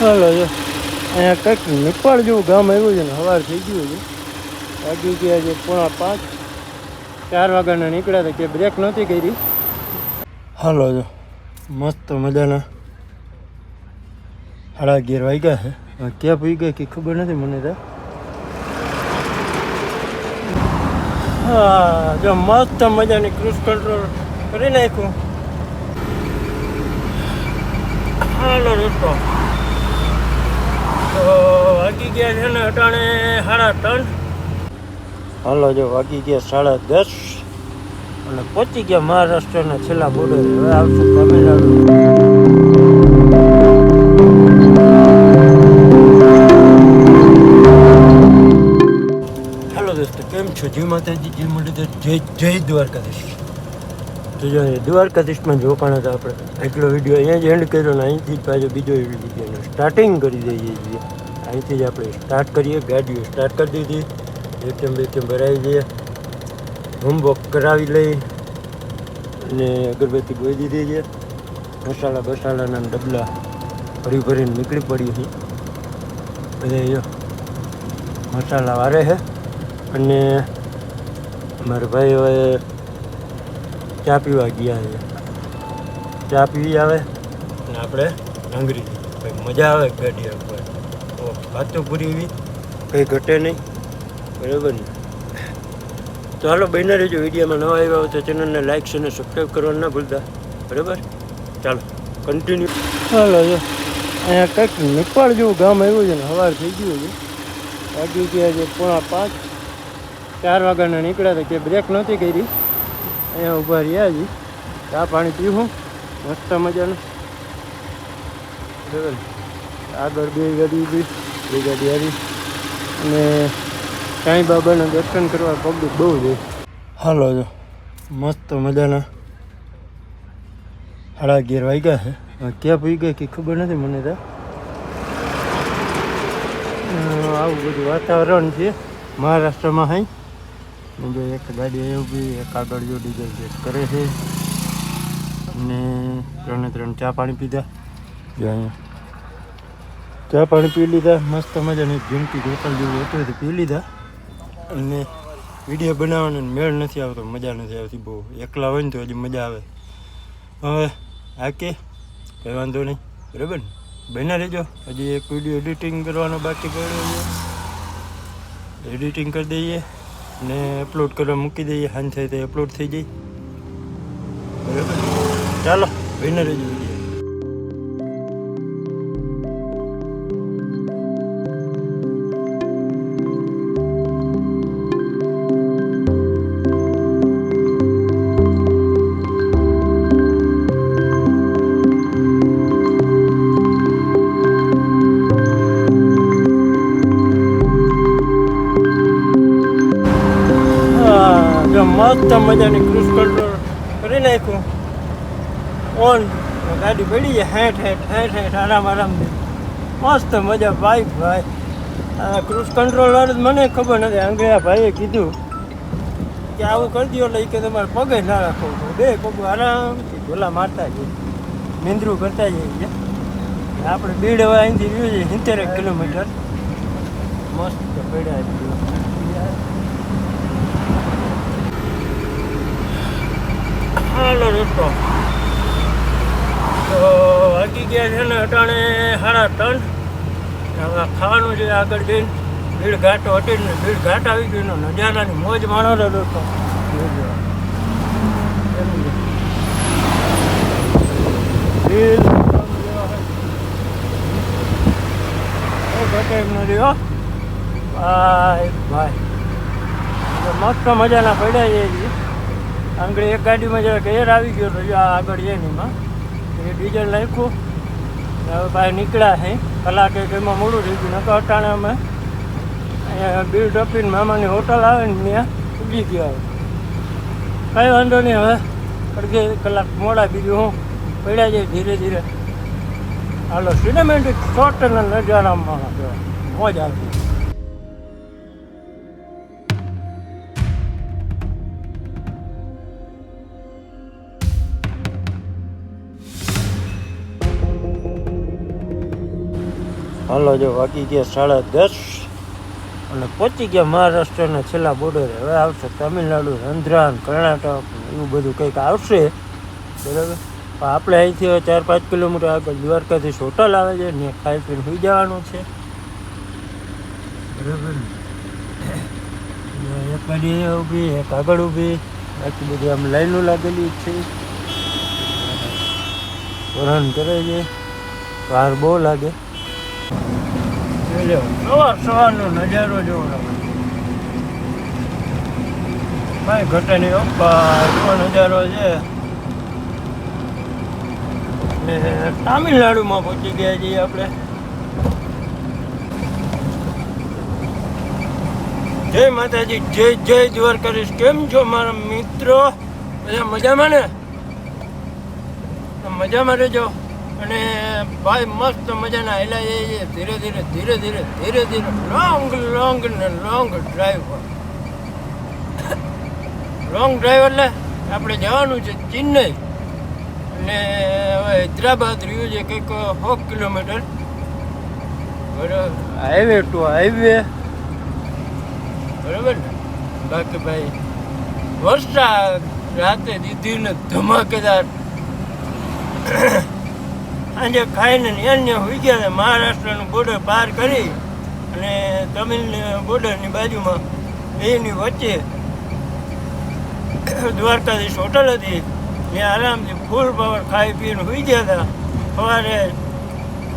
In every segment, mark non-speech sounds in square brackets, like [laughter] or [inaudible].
હાલો જો. અહીંયા કંઈક નિપાળ જેવું ગામ આવ્યું છે ને સવાર થઈ ગયું છે. વાગી ગયા છે પોણા પાંચ, ચાર વાગ્યાના નીકળ્યા હતા કે બ્રેક નહોતી કરી. હાલો જો. મસ્ત મજાના સાડા અગિયાર વાગ્યા છે. હવે ક્યાં પી ગયા કે ખબર નથી મને તો. હા, જો મસ્ત મજાની ક્રૂઝ કંટ્રોલ કરી નાખ્યું. હાલો રસ્તો તો ગયા છે ને અટાણે સાડા ત્રણ. હાલો, જો વાગી ગયા સાડા દસ અને પહોંચી ગયા મહારાષ્ટ્રના છેલ્લા બોર્ડર હવે આવશું તમિલનાડુ. છો? જય માતાજી, જય મુરલીધર જય જય દ્વારકાધીશ. તો જો દ્વારકાધીશમાં રોકાણા હતા આપણે એટલો વીડિયો અહીંયા જ એન્ડ કર્યો ને અહીંથી જ પાછો બીજો વિડીયોનો સ્ટાર્ટિંગ કરી દઈએ છીએ. અહીંથી જ આપણે સ્ટાર્ટ કરીએ, ગાડીઓ સ્ટાર્ટ કરી દીધી એકદમ બેકમ ભરાઈ જઈએ હોમવર્ક કરાવી લઈ અને અગરબત્તી ગોઈ દીધી છે. મસાલા બસાલાના ડબલા ભરી ભરીને નીકળી પડી છે અને જો મસાલા વારે છે. અને મારા ભાઈ હવે ચા પીવા ગયા છે. ચા પીવી આવે? અને આપણે ડંગરી કંઈ મજા આવે ગાડી ઉપર. ઓ વાતો પૂરી એવી? કંઈ ઘટે નહીં. બરાબર ને? તો હાલો બહેના રહેજો વિડીયોમાં નવા આવ્યા હોય તો ચેનલને લાઈક અને સબસ્ક્રાઈબ કરવાનું ના ભૂલતા. બરાબર? ચાલો કન્ટિન્યુ ચાલો જો. અહીંયા કંઈક નિપાળ જેવું ગામ આવ્યું છે ને સવાર થઈ ગયું છે. વાગ્યું ગયા છે પોણા પાંચ ચાર વાગ્યાના નીકળ્યા હતા કે બ્રેક નહોતી કરી. અહીંયા ઊભા રહ્યા છીએ ચા પાણી પીવું. મસ્ત મજાનું. બરાબર. આગળ બે ગાડી ઊભી બે ગાડી આવી. અને સાંઈ બાબાના દર્શન કરવા પબ્લિક બહુ છે. હાલો જો, મસ્ત મજાના. સાડા અગિયાર વાગ્યા છે. ક્યાં પી ગયા કે ખબર નથી મને તો. આવું બધું વાતાવરણ છે મહારાષ્ટ્રમાં હાઈ જો એક ગાડી આવી ઊભી, એક આગળ જો ડીઝલ ચેક કરે છે. અને ત્રણે ત્રણ ચા પાણી પીધા. જો અહીંયા ચા પાણી પી લીધા, મસ્ત મજાની જિંદગી હોટલ જેવું હતું તે પી લીધા. અને વીડિયો બનાવવાનો મેળ નથી આવતો, મજા નથી આવતી બહુ. એકલા હોય ને તો હજી મજા આવે. હવે આ કે, કંઈ વાંધો નહીં. બરાબર ને? બન્યા રહેજો. હજી એક વીડિયો એડિટિંગ કરવાનો બાકી પડ્યો છે. એડિટિંગ કરી દઈએ. ને અપલોડ કરવા મૂકી દઈએ હાન થાય તો અપલોડ થઈ જાય. ચાલો વિનર રહેજો મસ્ત મજાની ક્રૂઝ કંટ્રોલ કરી નાખ્યું. ઓન ગાડી પડી જાય હેઠ હેઠ હેઠ હેઠ, આરામ આરામથી મસ્ત મજા, ભાઈ ભાઈ. આ ક્રુઝ કંટ્રોલ વાળું મને ખબર નથી, અંગ્રેજા ભાઈએ કીધું કે આવું કરી દો એટલે કે તમારે પગે ના રાખો. બે પગ આરામથી ગોલા મારતા જઈએ. નિંદ્રું કરતા જઈએ આપણે બીડ હવે અહીંથી રહ્યું છે સિત્તેર કિલોમીટર. મસ્ત પડ્યા હાલો રસ્તો તો વાગી ગયા છે ને અટાણે સાડા ત્રણ. ખાવાનું છે આગળ જઈને. ભીડ ઘાટ હટી ને ભીડ ઘાટ આવી ગયું ને નજારાની મોજ માણો ને દોસ્તો. ભીડ ઘટે એમ નથી હો ભાઈ ભાઈ. મસ્ત મજાના પડ્યા છે. આંગળી એક ગાડીમાં જરાક એર આવી ગયો તો આ આગળ એનીમાં એ ડીઝલ નાખ્યું. હવે બહાર નીકળ્યા છે. કલાકે એમાં મોડું થઈ ગયું. નકર અટાણે અમે અહીંયા બીલ ટપીને મામાની હોટલ આવે ને ત્યાં ઉડી ગયા હવે. કાંઈ વાંધો નહીં હવે. અડધી કલાક મોડા બીજું હું પડ્યા જાય ધીરે ધીરે. હાલો સિનેમેટિક શોર્ટ નજારામાં. મોજ આવી. હાલો જો વાગી ગયા સાડા દસ અને પહોંચી ગયા મહારાષ્ટ્રના છેલ્લા બોર્ડરે હવે આવશે તમિલનાડુ, આંધ્રા, કર્ણાટક એવું બધું કંઈક આવશે. બરાબર? પણ આપણે અહીંથી હવે ચાર પાંચ કિલોમીટર આગળ દ્વારકાથી હોટલ આવે છે, ને ખાઈ પીને સુઈ જવાનું છે. બરાબર એક ગાડી ઊભી, એક આગળ ઊભી. બાકી બધી આમ લાઈનો લાગેલી છે. વરણ કરે છે. વાર બહુ લાગે. સવાર સવારનો નજારો જોવો ભાઈ ઘટે નહીં અપ્પા નજારો છે. ને તામિલનાડુમાં પહોંચી ગયા છીએ આપણે. જય માતાજી, જય જય દ્વારકાધીશ. કેમ છો મારા મિત્રો? બધા મજામાં ને? મજામાં રહેજો. અને ભાઈ મસ્ત મજાના હેલા જઈએ ધીરે ધીરે ધીરે ધીરે ધીરે ધીરે લોંગ લોંગ ને લોંગ ડ્રાઈવ લોંગ ડ્રાઈવ એટલે આપણે જવાનું છે ચેન્નઈ. અને હવે હૈદરાબાદ રહ્યું છે કંઈક સો કિલોમીટર. બરાબર હાઈવે ટુ હાઈવે બરાબર ને? બાકી ભાઈ વરસાદ રાતે દીધી ને ધમાકેદાર. સાંજે ખાઈને એને હોઈ ગયા હતા મહારાષ્ટ્રનું બોર્ડર પાર કરી અને તમિલ બોર્ડરની બાજુમાં બેની વચ્ચે દ્વારકાધીશ હોટલ હતી. ત્યાં આરામથી ફૂલ પાવર ખાઈ પીને હોઈ ગયા હતા. સવારે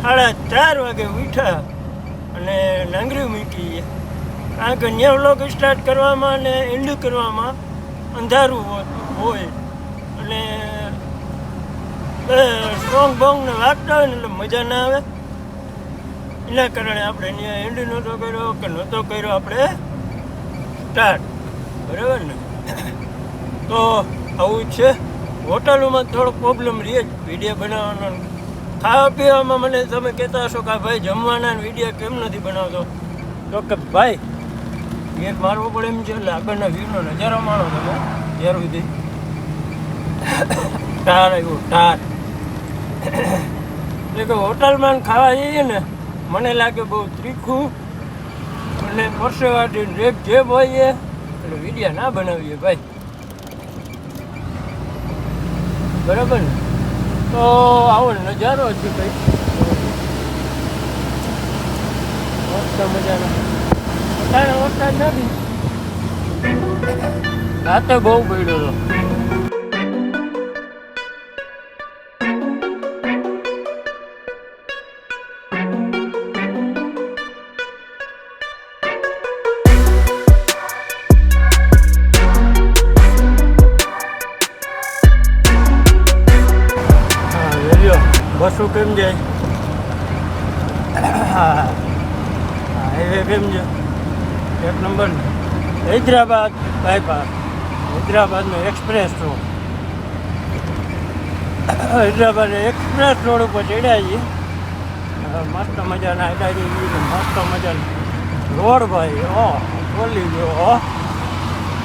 સાડા ચાર વાગે ઉઠ્યા અને નાંગરી મૂકી. કારણ કે ન્યા વ્લોગ સ્ટાર્ટ કરવામાં અને એન્ડ કરવામાં અંધારું હોય. અને સ્ટ્રોંગ બોંગ ને વાગતા હોય ને એટલે મજા ના આવે. એના કારણે આપણે ત્યાં એન્ડ નહોતો કર્યો કે નહોતો કર્યો આપણે. સ્ટાર્ટ બરાબર ને? તો આવું છે. હોટલોમાં થોડોક પ્રોબ્લેમ રહે જ વીડિયો બનાવવાનો. ખાવા પીવામાં મને તમે કહેતા હશો કે ભાઈ જમવાના વીડિયો કેમ નથી બનાવતો? તો કે ભાઈ એક મારવો પડે એમ છે એટલે આગળના વ્યૂનો નજારો માણો તમે ત્યાર સુધી. ટાર આવ્યું ટાર [coughs] એટલે કે હોટલમાં ખાવા જઈએ ને, મને લાગે બહુ ત્રીખું અને પરસેવાટી રેપ જેબ હોય એટલે વિડીયા ના બનાવીએ ભાઈ. બરાબર ને? તો આવો નજારો છે ભાઈ. મસ્ત મજાનો. અત્યારે વરસાદ નથી. રાતે બહુ પડ્યો હતો. બસો કેમ જાય હા હાઈવે કેમ છે એક number Hyderabad bypass હૈદરાબાદનો express road Hyderabad express road ઉપર ચડ્યા છીએ. હા, મસ્ત મજાના હેડાઈ મસ્ત મજાના. રોડ ભાઈ ઓ બોલી ગયો હો.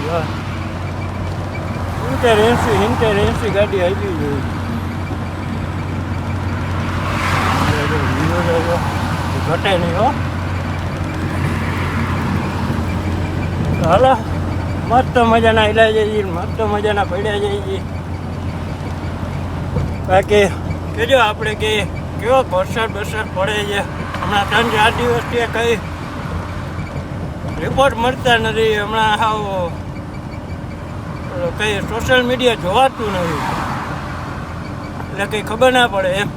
યો. ઇન્ટર એંસી ઇન્ટર એંસી ગાડી આવી ગઈ. ઘટે નહીં, હો. હાલો. મસ્ત મજાના હિલાઈ જઈએ મસ્ત મજાના પડ્યા જઈએ બાકી કેજો આપણે કે કેવો વરસાદ વરસાદ પડે છે. હમણાં ત્રણ ચાર દિવસથી કઈ રિપોર્ટ મળતા નથી. હમણાં હાવ કંઈ સોશિયલ મીડિયા જોવાતું નથી. એટલે કંઈ ખબર ના પડે એમ.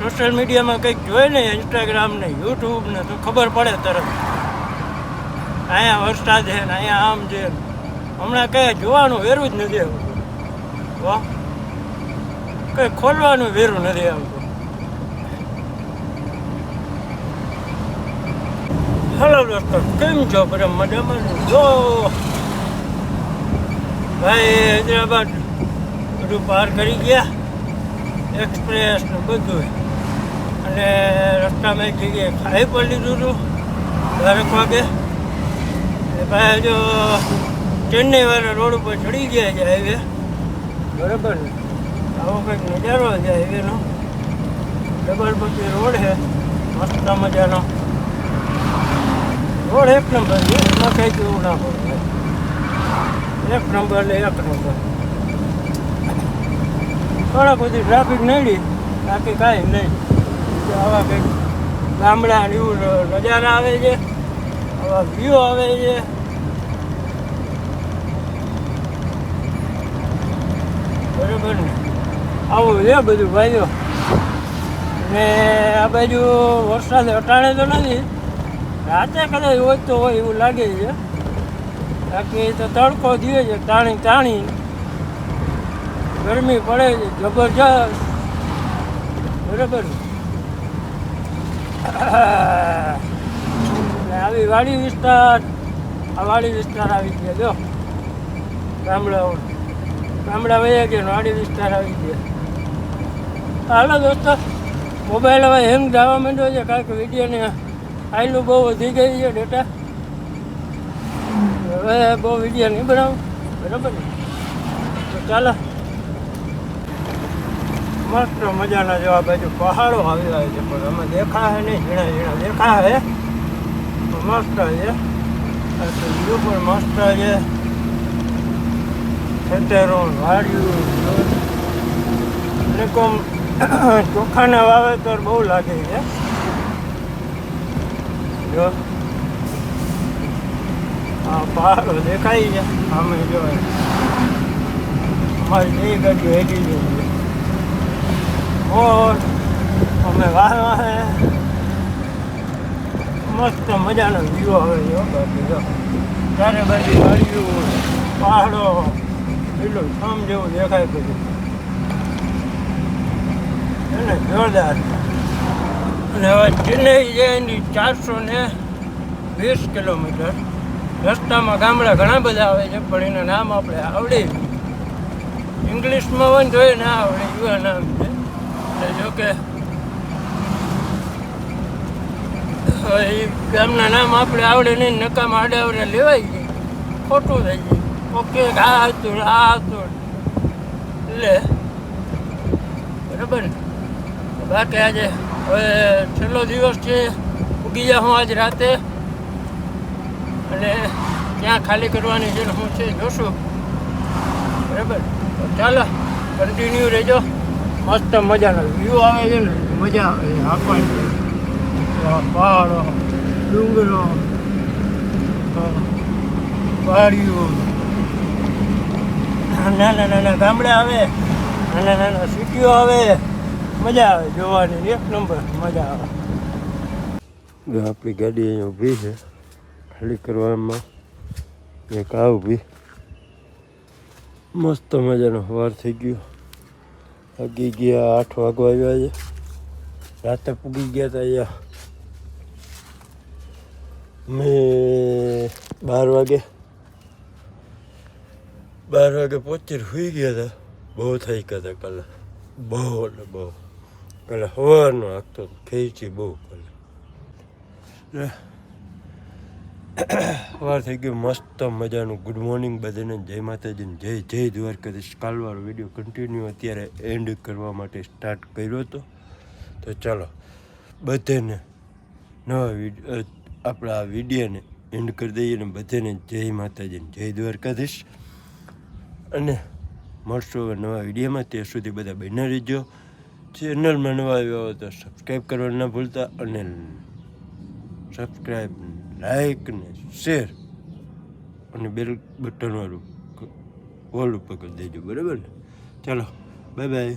સોશિયલ મીડિયામાં કંઈક જોઈએ ને ઇન્સ્ટાગ્રામ ને યુટ્યુબ ને તો ખબર પડે તરત. અહીંયા વરસાદ છે ને, અહીંયા આમ છે હમણાં કંઈ જોવાનું વેરું જ નથી આવતું. વાહ કંઈ ખોલવાનું વેરું નથી આવતું. હલો દોસ્તો, કેમ છો? બધા મજામાં? જો. ભાઈ હૈદરાબાદ બધું પાર કરી ગયા. એક્સપ્રેસ ને બધું અને રસ્તામાં એક જગ્યાએ ખાઈ પણ લીધું હતું બારેક વાગે. એ ભાઈ જો ચેન્નઈ વાળા રોડ ઉપર ચડી ગયા છે હાઈવે બરાબર ને? આવો કંઈક નજારો છે હાઈવેનો ડબલ પટ્ટી રોડ છે, મસ્ત મજાનો. રોડ એક નંબર છે, એમાં કંઈ કેવું ના પડે એક નંબર એટલે એક નંબર. થોડા બધી ટ્રાફિક નડી, બાકી કાંઈ નહીં. આવા કંઈક ગામડા એવું નજારા આવે છે, આવા વ્યૂ આવે છે. બરોબર ને? આવું છે બધું ભાઈઓ. ને આ બાજુ વરસાદ અટાણે તો નથી. રાતે કદાચ હોય તો હોય એવું લાગે છે. બાકી તો તડકો દીવે છે તાણી તાણી ગરમી પડે છે, જબરજસ્ત. બરાબર આવી વાડી વિસ્તાર, આ વાડી વિસ્તાર આવી ગયા, જો. ગામડા ગામડા વયા ગયા વાડી વિસ્તાર આવી ગયા. હાલો દોસ્તો મોબાઈલ હવે હેંગ જવા માંડ્યો છે કારણ કે વિડીયોને આયલું બહુ વધી ગઈ છે ડેટા હવે બહુ વીડિયો નહીં બનાવું. બરાબર ને? તો ચાલો. મસ્ત મજાના જેવા બાજુ પહાડો આવી રહ્યા છે, પણ અમે દેખાય નહીં ઝીણા ઝીણા દેખાય. તો મસ્ત છે બીજું પણ મસ્ત છે ખેતરો વાડિયું અને કોમ ચોખાના વાવેતર બહુ લાગે છે. જો. આ પહાડો દેખાય છે અમે જો. અમારી એ ગાડીઓ હેડી જઈએ મોર અમે વાહ વાહે મસ્ત મજાનો વ્યૂ આવે છે ચારે બાજુ વાડિયું પહાડો. એટલું થમ જેવું દેખાય બધું. એને જોરદાર. અને હવે ચેન્નઈ એની ચારસો ને વીસ કિલોમીટર. રસ્તામાં ગામડા ઘણા બધા આવે છે પણ એના નામ આપણે આવડે ઇંગ્લિશમાં હોય ને તો એ ના આવડે એવા નામ છે. એટલે જો કે. ગામના નામ આપણે આવડે નહીં, નકામ આડે આવડે લેવાય જાય ખોટું થઈ જાય ઓકે આ હતું આ હતું એટલે બરાબર બાકી આજે, હવે છેલ્લો દિવસ છે, ઉગી જા હું આજ રાતે. અને ક્યાં ખાલી કરવાની ને હું છે, જોશું. બરાબર? ચાલો કન્ટિન્યુ રહેજો. મસ્ત મજાનો વ્યૂ આવે છે ને, મજા આવે છે, આપણને. પહાડો, ડુંગરો, પહાડીઓ. નાના નાના ગામડા આવે, નાના નાના સિટીઓ આવે. મજા આવે જોવાની, એક નંબર મજા આવે. આપણી ગાડી અહીંયા ઊભી છે, ખાલી કરવામાં એક આ ઊભી. મસ્ત મજાનો વાર થઈ ગયો. વાગી ગયા, આઠ વાગવા આવ્યા છે. રાતે પૂગી ગયા હતા અહીંયા. મેં બાર વાગે બાર વાગે પહોંચીને સુઈ ગયા હતા બહુ થઈ ગયા હતા કાલે. બહુ એટલે બહુ. કાલે સવારનો આગતો ખેંચી બહુ કાલે. સવાર થઈ ગયું મસ્ત મજાનું. ગુડ મોર્નિંગ બધાને. જય માતાજી જય જય દ્વારકાધીશ. કાલવાળો વીડિયો કન્ટિન્યુ અત્યારે એન્ડ કરવા માટે સ્ટાર્ટ કર્યો હતો તો ચાલો, બધાને નવા વીડિયો આપણા આ વિડીયોને એન્ડ કરી દઈએ અને બધાને જય માતાજી જય દ્વારકાધીશ. અને મળશું હવે નવા વિડીયોમાં ત્યાં સુધી બધા બન્યા રહેજો. ચેનલમાં નવા આવ્યા હોય તો સબસ્ક્રાઈબ કરવા ના ભૂલતા અને સબસ્ક્રાઈબ લાઈક ને શેર. અને બેલ બટનવાળું ઓલ ઉપર કરી દેજો, બરાબર ને? ચાલો બાય બાય